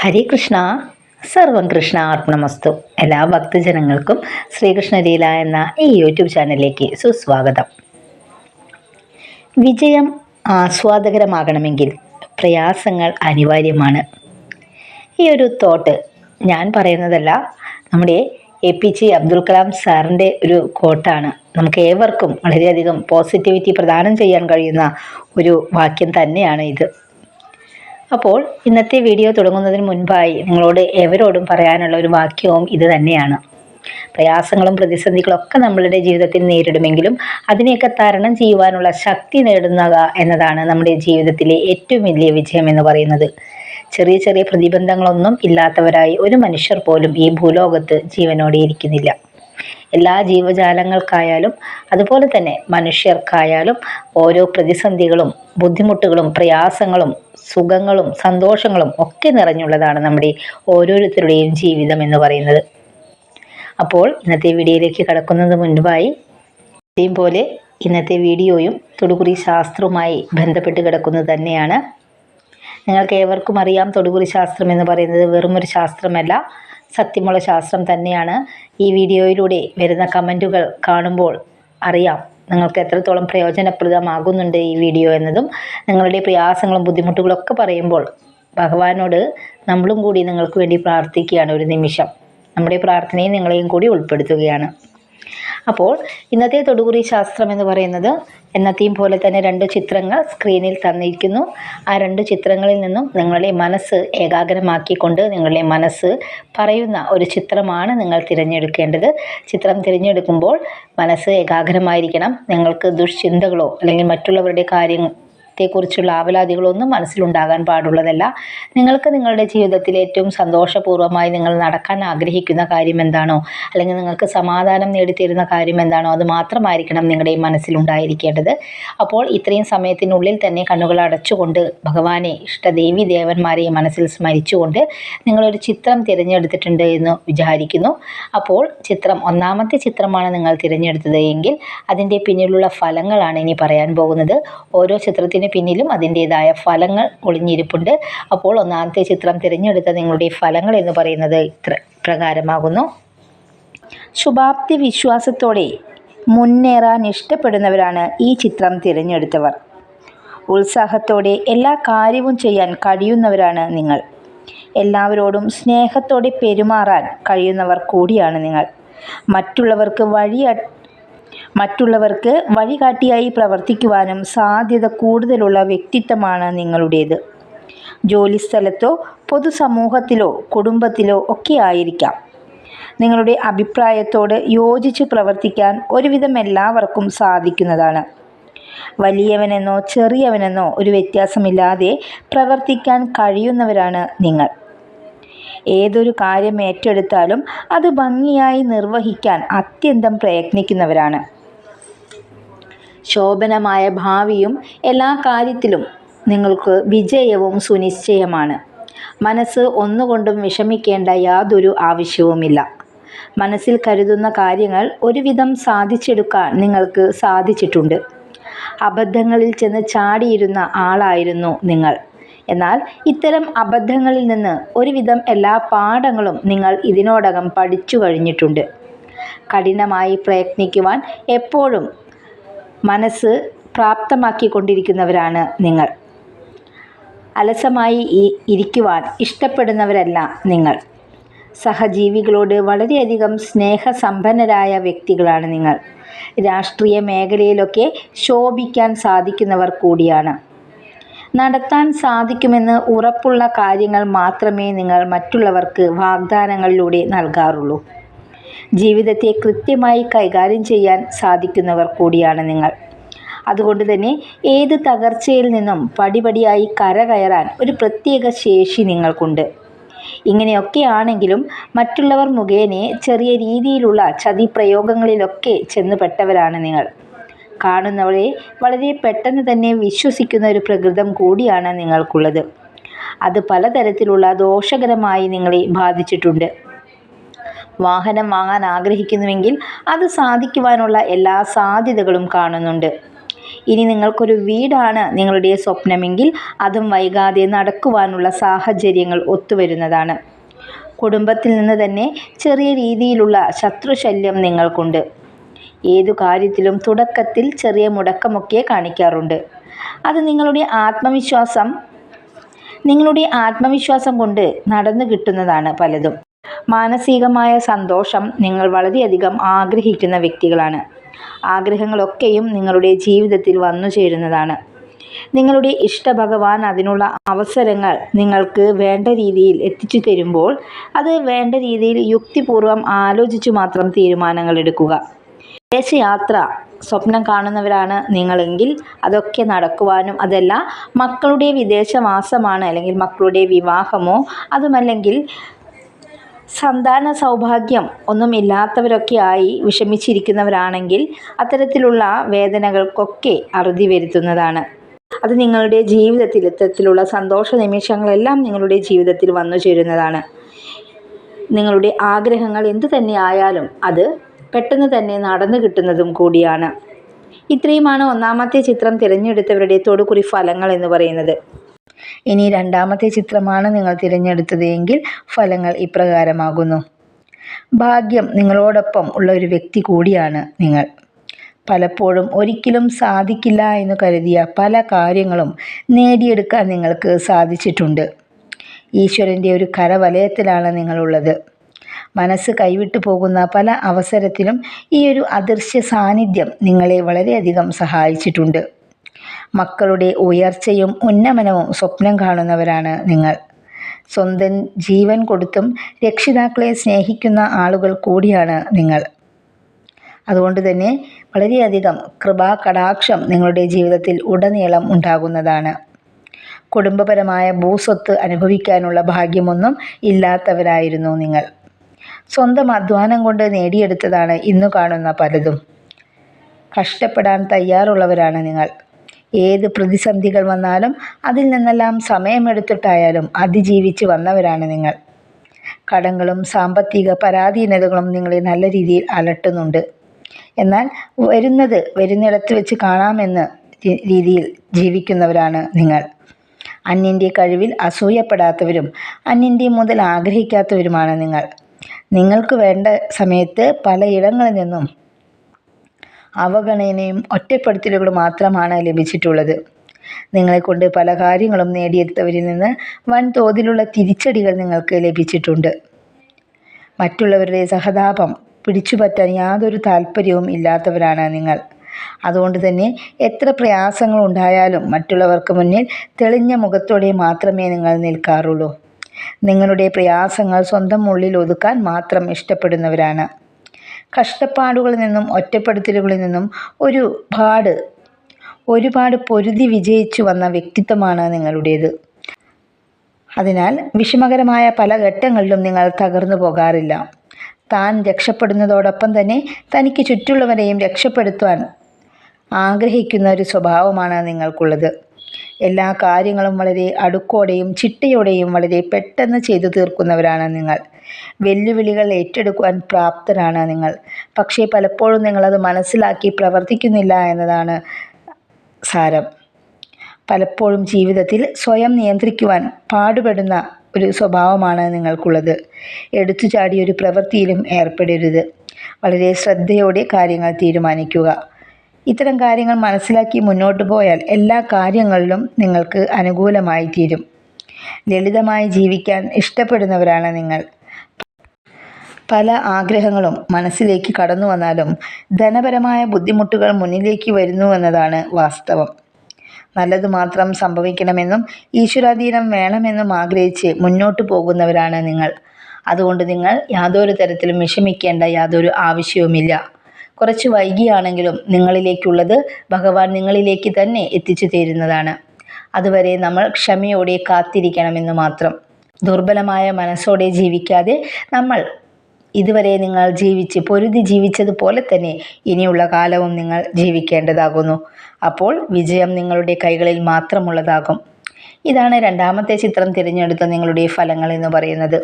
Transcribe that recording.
ഹരേ കൃഷ്ണ. സർവം കൃഷ്ണ അർപ്പണമസ്തു എല്ലാ ഭക്തജനങ്ങൾക്കും ശ്രീകൃഷ്ണലീല എന്ന ഈ യൂട്യൂബ് ചാനലിലേക്ക് സുസ്വാഗതം. വിജയം ആസ്വാദകരമാകണമെങ്കിൽ പ്രയാസങ്ങൾ അനിവാര്യമാണ്. ഈ ഒരു തോട്ട് ഞാൻ പറയുന്നതല്ല നമ്മുടെ A P J Abdul Kalam സാറിന്റെ ഒരു കോട്ടാണ് നമുക്ക് ഏവർക്കും വളരെയധികം പോസിറ്റിവിറ്റി പ്രദാനം ചെയ്യാൻ കഴിയുന്ന ഒരു വാക്യം തന്നെയാണ് ഇത്. അപ്പോൾ ഇന്നത്തെ വീഡിയോ തുടങ്ങുന്നതിന് മുൻപായി നിങ്ങളോട് എവരോടും പറയാനുള്ള ഒരു വാക്യവും ഇത് തന്നെയാണ്. പ്രയാസങ്ങളും പ്രതിസന്ധികളും ഒക്കെ നമ്മളുടെ ജീവിതത്തിൽ നേരിടുമെങ്കിലും അതിനെയൊക്കെ തരണം ചെയ്യുവാനുള്ള ശക്തി നേടുന്നക എന്നതാണ് നമ്മുടെ ജീവിതത്തിലെ ഏറ്റവും വലിയ വിജയം എന്ന് പറയുന്നത്. ചെറിയ ചെറിയ പ്രതിബന്ധങ്ങളൊന്നും ഇല്ലാത്തവരായി ഒരു മനുഷ്യർ പോലും ഈ ഭൂലോകത്ത് ജീവനോടെ ഇരിക്കുന്നില്ല. എല്ലാ ജീവജാലങ്ങൾക്കായാലും അതുപോലെ തന്നെ മനുഷ്യർക്കായാലും ഓരോ പ്രതിസന്ധികളും ബുദ്ധിമുട്ടുകളും പ്രയാസങ്ങളും സുഖങ്ങളും സന്തോഷങ്ങളും ഒക്കെ നിറഞ്ഞുള്ളതാണ് നമ്മുടെ ഓരോരുത്തരുടെയും ജീവിതം എന്ന് പറയുന്നത്. അപ്പോൾ ഇന്നത്തെ വീഡിയോയിലേക്ക് കടക്കുന്നത് മുൻപായി ഇതേം പോലെ ഇന്നത്തെ വീഡിയോയും തൊടുകുറി ശാസ്ത്രവുമായി ബന്ധപ്പെട്ട് കിടക്കുന്നത് തന്നെയാണ്. നിങ്ങൾക്ക് ഏവർക്കും അറിയാം തൊടുകുറി ശാസ്ത്രം എന്ന് പറയുന്നത് വെറുമൊരു ശാസ്ത്രമല്ല. സത്യമുള്ള ശാസ്ത്രം തന്നെയാണ് ഈ വീഡിയോയിലൂടെ വരുന്ന കമന്റുകൾ കാണുമ്പോൾ അറിയാം. നിങ്ങൾക്ക് എത്രത്തോളം പ്രയോജനപ്രദമാകുന്നുണ്ട് ഈ വീഡിയോ എന്നതും നിങ്ങളുടെ പ്രയാസങ്ങളും ബുദ്ധിമുട്ടുകളൊക്കെ പറയുമ്പോൾ ഭഗവാനോട് നമ്മളും കൂടി നിങ്ങൾക്ക് വേണ്ടി പ്രാർത്ഥിക്കുകയാണ് ഒരു നിമിഷം. നമ്മുടെ പ്രാർത്ഥനയും നിങ്ങളെയും കൂടി ഉൾപ്പെടുത്തുകയാണ്. അപ്പോൾ ഇന്നത്തെ തൊടുകുറി ശാസ്ത്രം എന്ന് പറയുന്നത് എന്നത്തെയും പോലെ തന്നെ രണ്ട് ചിത്രങ്ങൾ സ്ക്രീനിൽ തന്നിരിക്കുന്നു. ആ രണ്ട് ചിത്രങ്ങളിൽ നിന്നും നിങ്ങളുടെ മനസ്സ് ഏകാഗ്രമാക്കിക്കൊണ്ട് നിങ്ങളുടെ മനസ്സ് പറയുന്ന ഒരു ചിത്രമാണ് നിങ്ങൾ തിരഞ്ഞെടുക്കേണ്ടത്. ചിത്രം തിരഞ്ഞെടുക്കുമ്പോൾ മനസ്സ് ഏകാഗ്രമായിരിക്കണം. നിങ്ങൾക്ക് ദുഷ്ചിന്തകളോ അല്ലെങ്കിൽ മറ്റുള്ളവരുടെ കാര്യം ത്തെക്കുറിച്ചുള്ള ആവലാതികളൊന്നും മനസ്സിലുണ്ടാകാൻ പാടുള്ളതല്ല. നിങ്ങൾക്ക് നിങ്ങളുടെ ജീവിതത്തിൽ ഏറ്റവും സന്തോഷപൂർവമായി നിങ്ങൾ നടക്കാൻ ആഗ്രഹിക്കുന്ന കാര്യം എന്താണോ അല്ലെങ്കിൽ നിങ്ങൾക്ക് സമാധാനം നേടിത്തരുന്ന കാര്യം എന്താണോ അത് മാത്രമായിരിക്കണം നിങ്ങളുടെ മനസ്സിലുണ്ടായിരിക്കേണ്ടത്. അപ്പോൾ ഇത്രയും സമയത്തിനുള്ളിൽ തന്നെ കണ്ണുകൾ അടച്ചുകൊണ്ട് ഭഗവാനെ ഇഷ്ടദേവി ദേവന്മാരെ മനസ്സിൽ സ്മരിച്ചുകൊണ്ട് നിങ്ങളൊരു ചിത്രം തിരഞ്ഞെടുത്തിട്ടുണ്ട് എന്ന് വിചാരിക്കുന്നു. അപ്പോൾ ചിത്രം ഒന്നാമത്തെ ചിത്രമാണ് നിങ്ങൾ തിരഞ്ഞെടുത്തത് എങ്കിൽ അതിന്റെ പിന്നിലുള്ള ഫലങ്ങളാണ് ഇനി പറയാൻ പോകുന്നത്. ഓരോ ചിത്രത്തിന് പിന്നിലും അതിന്റേതായ ഫലങ്ങൾ ഒളിഞ്ഞിരിപ്പുണ്ട്. അപ്പോൾ ഒന്നാമത്തെ ചിത്രം തിരഞ്ഞെടുത്ത നിങ്ങളുടെ ഫലങ്ങൾ എന്ന് പറയുന്നത് ഇത്ര പ്രകാരമാകുന്നു. ശുഭാപ്തി വിശ്വാസത്തോടെ മുന്നേറാൻ ഇഷ്ടപ്പെടുന്നവരാണ് ഈ ചിത്രം തിരഞ്ഞെടുത്തവർ. ഉത്സാഹത്തോടെ എല്ലാ കാര്യവും ചെയ്യാൻ കഴിയുന്നവരാണ് നിങ്ങൾ. എല്ലാവരോടും സ്നേഹത്തോടെ പെരുമാറാൻ കഴിയുന്നവർ കൂടിയാണ് നിങ്ങൾ. മറ്റുള്ളവർക്ക് വഴി മറ്റുള്ളവർക്ക് വഴികാട്ടിയായി പ്രവർത്തിക്കുവാനും സാധ്യത കൂടുതലുള്ള വ്യക്തിത്വമാണ് നിങ്ങളുടേത്. ജോലിസ്ഥലത്തോ പൊതുസമൂഹത്തിലോ കുടുംബത്തിലോ ഒക്കെ ആയിരിക്കാം. നിങ്ങളുടെ അഭിപ്രായത്തോട് യോജിച്ച് പ്രവർത്തിക്കാൻ ഒരുവിധം എല്ലാവർക്കും സാധിക്കുന്നതാണ്. വലിയവനെന്നോ ചെറിയവനെന്നോ ഒരു വ്യത്യാസമില്ലാതെ പ്രവർത്തിക്കാൻ കഴിയുന്നവരാണ് നിങ്ങൾ. ഏതൊരു കാര്യം ഏറ്റെടുത്താലും അത് ഭംഗിയായി നിർവഹിക്കാൻ അത്യന്തം പ്രയത്നിക്കുന്നവരാണ്. ശോഭനമായ ഭാവിയും എല്ലാ കാര്യത്തിലും നിങ്ങൾക്ക് വിജയവും സുനിശ്ചയമാണ്. മനസ്സ് ഒന്നുകൊണ്ടും വിഷമിക്കേണ്ട യാതൊരു ആവശ്യവുമില്ല. മനസ്സിൽ കരുതുന്ന കാര്യങ്ങൾ ഒരുവിധം സാധിച്ചെടുക്കാൻ നിങ്ങൾക്ക് സാധിച്ചിട്ടുണ്ട്. അബദ്ധങ്ങളിൽ ചെന്ന് ചാടിയിരുന്ന ആളായിരുന്നു നിങ്ങൾ. എന്നാൽ ഇത്തരം അബദ്ധങ്ങളിൽ നിന്ന് ഒരുവിധം എല്ലാ പാഠങ്ങളും നിങ്ങൾ ഇതിനോടകം പഠിച്ചു കഴിഞ്ഞിട്ടുണ്ട്. കഠിനമായി പ്രയത്നിക്കുവാൻ എപ്പോഴും മനസ്സ് പ്രാപ്തമാക്കിക്കൊണ്ടിരിക്കുന്നവരാണ് നിങ്ങൾ. അലസമായി ഇരിക്കുവാൻ ഇഷ്ടപ്പെടുന്നവരല്ല നിങ്ങൾ. സഹജീവികളോട് വളരെയധികം സ്നേഹസമ്പന്നരായ വ്യക്തികളാണ് നിങ്ങൾ. രാഷ്ട്രീയ മേഖലയിലൊക്കെ ശോഭിക്കാൻ സാധിക്കുന്നവർ കൂടിയാണ്. നടത്താൻ സാധിക്കുമെന്ന് ഉറപ്പുള്ള കാര്യങ്ങൾ മാത്രമേ നിങ്ങൾ മറ്റുള്ളവർക്ക് വാഗ്ദാനങ്ങളിലൂടെ നൽകാറുള്ളൂ. ജീവിതത്തെ കൃത്യമായി കൈകാര്യം ചെയ്യാൻ സാധിക്കുന്നവർ കൂടിയാണ് നിങ്ങൾ. അതുകൊണ്ട് തന്നെ ഏത് തകർച്ചയിൽ നിന്നും പടിപടിയായി കരകയറാൻ ഒരു പ്രത്യേക ശേഷി നിങ്ങൾക്കുണ്ട്. ഇങ്ങനെയൊക്കെയാണെങ്കിലും മറ്റുള്ളവർ മുഖേന ചെറിയ രീതിയിലുള്ള ചതി പ്രയോഗങ്ങളിലൊക്കെ ചെന്നുപെട്ടവരാണ് നിങ്ങൾ. കാണുന്നവരെ വളരെ പെട്ടെന്ന് തന്നെ വിശ്വസിക്കുന്ന ഒരു പ്രകൃതം കൂടിയാണ് നിങ്ങൾക്കുള്ളത്. അത് പലതരത്തിലുള്ള ദോഷകരമായി നിങ്ങളെ ബാധിച്ചിട്ടുണ്ട്. വാഹനം വാങ്ങാൻ ആഗ്രഹിക്കുന്നുവെങ്കിൽ അത് സാധിക്കുവാനുള്ള എല്ലാ സാധ്യതകളും കാണുന്നുണ്ട്. ഇനി നിങ്ങൾക്കൊരു വീടാണ് നിങ്ങളുടെ സ്വപ്നമെങ്കിൽ അതും വൈകാതെ നടക്കുവാനുള്ള സാഹചര്യങ്ങൾ ഒത്തുവരുന്നതാണ്. കുടുംബത്തിൽ നിന്ന് തന്നെ ചെറിയ രീതിയിലുള്ള ശത്രുശല്യം നിങ്ങൾക്കുണ്ട്. ഏതു കാര്യത്തിലും തുടക്കത്തിൽ ചെറിയ മുടക്കമൊക്കെ കാണിക്കാറുണ്ട്. അത് നിങ്ങളുടെ ആത്മവിശ്വാസം നിങ്ങളുടെ ആത്മവിശ്വാസം കൊണ്ട് നടന്നു കിട്ടുന്നതാണ് പലതും. മാനസികമായ സന്തോഷം നിങ്ങൾ വളരെയധികം ആഗ്രഹിക്കുന്ന വ്യക്തികളാണ്. ആഗ്രഹങ്ങളൊക്കെയും നിങ്ങളുടെ ജീവിതത്തിൽ വന്നു ചേരുന്നതാണ്. നിങ്ങളുടെ ഇഷ്ടഭഗവാൻ അതിനുള്ള അവസരങ്ങൾ നിങ്ങൾക്ക് വേണ്ട രീതിയിൽ എത്തിച്ചു തരുമ്പോൾ അത് വേണ്ട രീതിയിൽ യുക്തിപൂർവം ആലോചിച്ചു മാത്രം തീരുമാനങ്ങൾ എടുക്കുക. വിദേശയാത്ര സ്വപ്നം കാണുന്നവരാണ് നിങ്ങളെങ്കിൽ അതൊക്കെ നടക്കുവാനും അതല്ല മക്കളുടെ വിദേശവാസമാണ് അല്ലെങ്കിൽ മക്കളുടെ വിവാഹമോ അതുമല്ലെങ്കിൽ സന്താന സൗഭാഗ്യം ഒന്നും ഇല്ലാത്തവരൊക്കെ ആയി വിഷമിച്ചിരിക്കുന്നവരാണെങ്കിൽ അത്തരത്തിലുള്ള വേദനകൾക്കൊക്കെ അറുതി വരുത്തുന്നതാണ്. അത് നിങ്ങളുടെ ജീവിതത്തിൽ ഇത്തരത്തിലുള്ള സന്തോഷ നിമിഷങ്ങളെല്ലാം നിങ്ങളുടെ ജീവിതത്തിൽ വന്നു ചേരുന്നതാണ്. നിങ്ങളുടെ ആഗ്രഹങ്ങൾ എന്തു തന്നെ ആയാലും അത് പെട്ടെന്ന് തന്നെ നടന്നു കിട്ടുന്നതും കൂടിയാണ്. ഇത്രയുമാണ് ഒന്നാമത്തെ ചിത്രം തിരഞ്ഞെടുത്തവരുടെ തൊടുകുറി ഫലങ്ങൾ എന്ന് പറയുന്നത്. ഇനി രണ്ടാമത്തെ ചിത്രമാണ് നിങ്ങൾ തിരഞ്ഞെടുത്തത് എങ്കിൽ ഫലങ്ങൾ ഇപ്രകാരമാകുന്നു. ഭാഗ്യം നിങ്ങളോടൊപ്പം ഉള്ള ഒരു വ്യക്തി കൂടിയാണ് നിങ്ങൾ. പലപ്പോഴും ഒരിക്കലും സാധിക്കില്ല എന്ന് കരുതിയ പല കാര്യങ്ങളും നേടിയെടുക്കാൻ നിങ്ങൾക്ക് സാധിച്ചിട്ടുണ്ട്. ഈശ്വരന്റെ ഒരു കരവലയത്തിലാണ് നിങ്ങളുള്ളത്. മനസ്സ് കൈവിട്ടു പോകുന്ന പല അവസരത്തിലും ഈ ഒരു അദൃശ്യ സാന്നിധ്യം നിങ്ങളെ വളരെയധികം സഹായിച്ചിട്ടുണ്ട്. മക്കളുടെ ഉയർച്ചയും ഉന്നമനവും സ്വപ്നം കാണുന്നവരാണ് നിങ്ങൾ. സ്വന്തം ജീവൻ കൊടുത്തും രക്ഷിതാക്കളെ സ്നേഹിക്കുന്ന ആളുകൾ കൂടിയാണ് നിങ്ങൾ. അതുകൊണ്ട് തന്നെ വളരെയധികം കൃപാ കടാക്ഷം നിങ്ങളുടെ ജീവിതത്തിൽ ഉടനീളം ഉണ്ടാകുന്നതാണ്. കുടുംബപരമായ ഭൂസ്വത്ത് അനുഭവിക്കാനുള്ള ഭാഗ്യമൊന്നും ഇല്ലാത്തവരായിരുന്നു നിങ്ങൾ. സ്വന്തം അധ്വാനം കൊണ്ട് നേടിയെടുത്തതാണ് ഇന്ന് കാണുന്ന പലതും. കഷ്ടപ്പെടാൻ തയ്യാറുള്ളവരാണ് നിങ്ങൾ. ഏത് പ്രതിസന്ധികൾ വന്നാലും അതിൽ നിന്നെല്ലാം സമയമെടുത്തിട്ടായാലും അതിജീവിച്ച് വന്നവരാണ് നിങ്ങൾ. കടങ്ങളും സാമ്പത്തിക പരാധീനതകളും നിങ്ങളെ നല്ല രീതിയിൽ അലട്ടുന്നുണ്ട്. എന്നാൽ വരുന്നത് വരുന്നിടത്ത് വെച്ച് കാണാമെന്ന് രീതിയിൽ ജീവിക്കുന്നവരാണ് നിങ്ങൾ. അന്യന്റെ കഴിവിൽ അസൂയപ്പെടാത്തവരും അന്യന്റെ മുതൽ ആഗ്രഹിക്കാത്തവരുമാണ് നിങ്ങൾ. നിങ്ങൾക്ക് വേണ്ട സമയത്ത് പലയിടങ്ങളിൽ നിന്നും അവഗണനയും ഒറ്റപ്പെടുത്തലുകളും മാത്രമാണ് ലഭിച്ചിട്ടുള്ളത്. നിങ്ങളെക്കൊണ്ട് പല കാര്യങ്ങളും നേടിയെടുത്തവരിൽ നിന്ന് വൻതോതിലുള്ള തിരിച്ചടികൾ നിങ്ങൾക്ക് ലഭിച്ചിട്ടുണ്ട്. മറ്റുള്ളവരുടെ സഹതാപം പിടിച്ചുപറ്റാൻ യാതൊരു താല്പര്യവും ഇല്ലാത്തവരാണ് നിങ്ങൾ. അതുകൊണ്ട് തന്നെ എത്ര പ്രയാസങ്ങൾ ഉണ്ടായാലും മറ്റുള്ളവർക്ക് മുന്നിൽ തെളിഞ്ഞ മുഖത്തോടെ മാത്രമേ നിങ്ങൾ നിൽക്കാറുള്ളൂ. നിങ്ങളുടെ പ്രയാസങ്ങൾ സ്വന്തം ഉള്ളിൽ ഒതുക്കാൻ മാത്രം ഇഷ്ടപ്പെടുന്നവരാണ്. കഷ്ടപ്പാടുകളിൽ നിന്നും ഒറ്റപ്പെടുത്തലുകളിൽ നിന്നും ഒരുപാട് ഒരുപാട് പൊരുതി വിജയിച്ചു വന്ന വ്യക്തിത്വമാണ് നിങ്ങളുടേത്. അതിനാൽ വിഷമകരമായ പല ഘട്ടങ്ങളിലും നിങ്ങൾ തകർന്നു പോകാറില്ല. താൻ രക്ഷപ്പെടുന്നതോടൊപ്പം തന്നെ തനിക്ക് ചുറ്റുള്ളവരെയും രക്ഷപ്പെടുത്താൻ ആഗ്രഹിക്കുന്ന ഒരു സ്വഭാവമാണ് നിങ്ങൾക്കുള്ളത്. എല്ലാ കാര്യങ്ങളും വളരെ അടുക്കോടെയും ചിട്ടയോടെയും വളരെ പെട്ടെന്ന് ചെയ്തു തീർക്കുന്നവരാണ് നിങ്ങൾ. വെല്ലുവിളികൾ ഏറ്റെടുക്കുവാൻ പ്രാപ്തരാണ് നിങ്ങൾ. പക്ഷേ പലപ്പോഴും നിങ്ങളത് മനസ്സിലാക്കി പ്രവർത്തിക്കുന്നില്ല എന്നതാണ് സാരം. പലപ്പോഴും ജീവിതത്തിൽ സ്വയം നിയന്ത്രിക്കുവാൻ പാടുപെടുന്ന ഒരു സ്വഭാവമാണ് നിങ്ങൾക്കുള്ളത്. എടുത്തു ചാടി ഒരു പ്രവൃത്തിയിലും ഏർപ്പെടരുത്. വളരെ ശ്രദ്ധയോടെ കാര്യങ്ങൾ തീരുമാനിക്കുക. ഇത്തരം കാര്യങ്ങൾ മനസ്സിലാക്കി മുന്നോട്ട് പോയാൽ എല്ലാ കാര്യങ്ങളിലും നിങ്ങൾക്ക് അനുകൂലമായി തീരും. ലളിതമായി ജീവിക്കാൻ ഇഷ്ടപ്പെടുന്നവരാണ് നിങ്ങൾ. പല ആഗ്രഹങ്ങളും മനസ്സിലേക്ക് കടന്നു വന്നാലും ധനപരമായ ബുദ്ധിമുട്ടുകൾ മുന്നിലേക്ക് വരുന്നു എന്നതാണ് വാസ്തവം. നല്ലത് മാത്രം സംഭവിക്കണമെന്നും ഈശ്വരാധീനം വേണമെന്നും ആഗ്രഹിച്ച് മുന്നോട്ട് പോകുന്നവരാണ് നിങ്ങൾ. അതുകൊണ്ട് നിങ്ങൾ യാതൊരു തരത്തിലും വിഷമിക്കേണ്ട യാതൊരു ആവശ്യവുമില്ല. കുറച്ച് വൈകിയാണെങ്കിലും നിങ്ങളിലേക്കുള്ളത് ഭഗവാൻ നിങ്ങളിലേക്ക് തന്നെ എത്തിച്ചു തരുന്നതാണ്. അതുവരെ നമ്മൾ ക്ഷമയോടെ കാത്തിരിക്കണമെന്ന് മാത്രം. ദുർബലമായ മനസ്സോടെ ജീവിക്കാതെ നമ്മൾ ഇതുവരെ നിങ്ങൾ ജീവിച്ച് പൊരുതി ജീവിച്ചതുപോലെ തന്നെ ഇനിയുള്ള കാലവും നിങ്ങൾ ജീവിക്കേണ്ടതാകുന്നു. അപ്പോൾ വിജയം നിങ്ങളുടെ കൈകളിൽ മാത്രമുള്ളതാകും. ഇതാണ് രണ്ടാമത്തെ ചിത്രം തിരഞ്ഞെടുത്ത നിങ്ങളുടെ ഫലങ്ങൾ എന്ന് പറയുന്നത്.